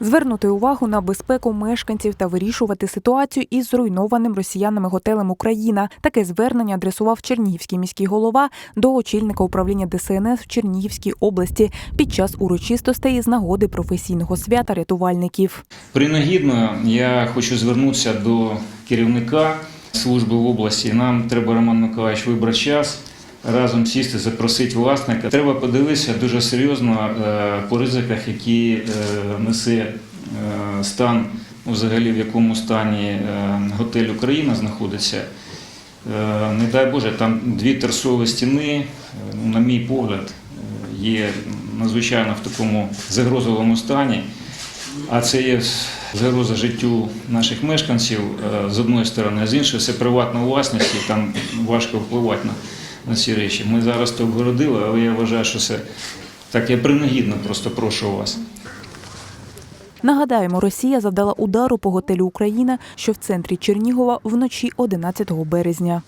Звернути увагу на безпеку мешканців та вирішувати ситуацію із зруйнованим росіянами готелем Україна. Таке звернення адресував Чернігівський міський голова до очільника управління ДСНС в Чернігівській області під час урочистостей з нагоди професійного свята рятувальників. Принагідно я хочу звернутися до керівника служби в області. Нам треба, Роман Миколаївич, вибрати час, разом сісти, запросити власника. Треба подивитися дуже серйозно е, по ризиках, які е, несе е, стан, взагалі в якому стані готель Україна знаходиться. Не дай Боже, там дві терсові стіни, на мій погляд, є надзвичайно в такому загрозовому стані. А це є загроза життю наших мешканців з одної сторони, а з іншої це приватна власність, і там важко впливати на, на ці речі. Ми зараз це обгородили, але я вважаю, що це так я принагідно просто прошу вас. Нагадаємо, Росія завдала удару по готелю Україна, що в центрі Чернігова вночі 11 березня.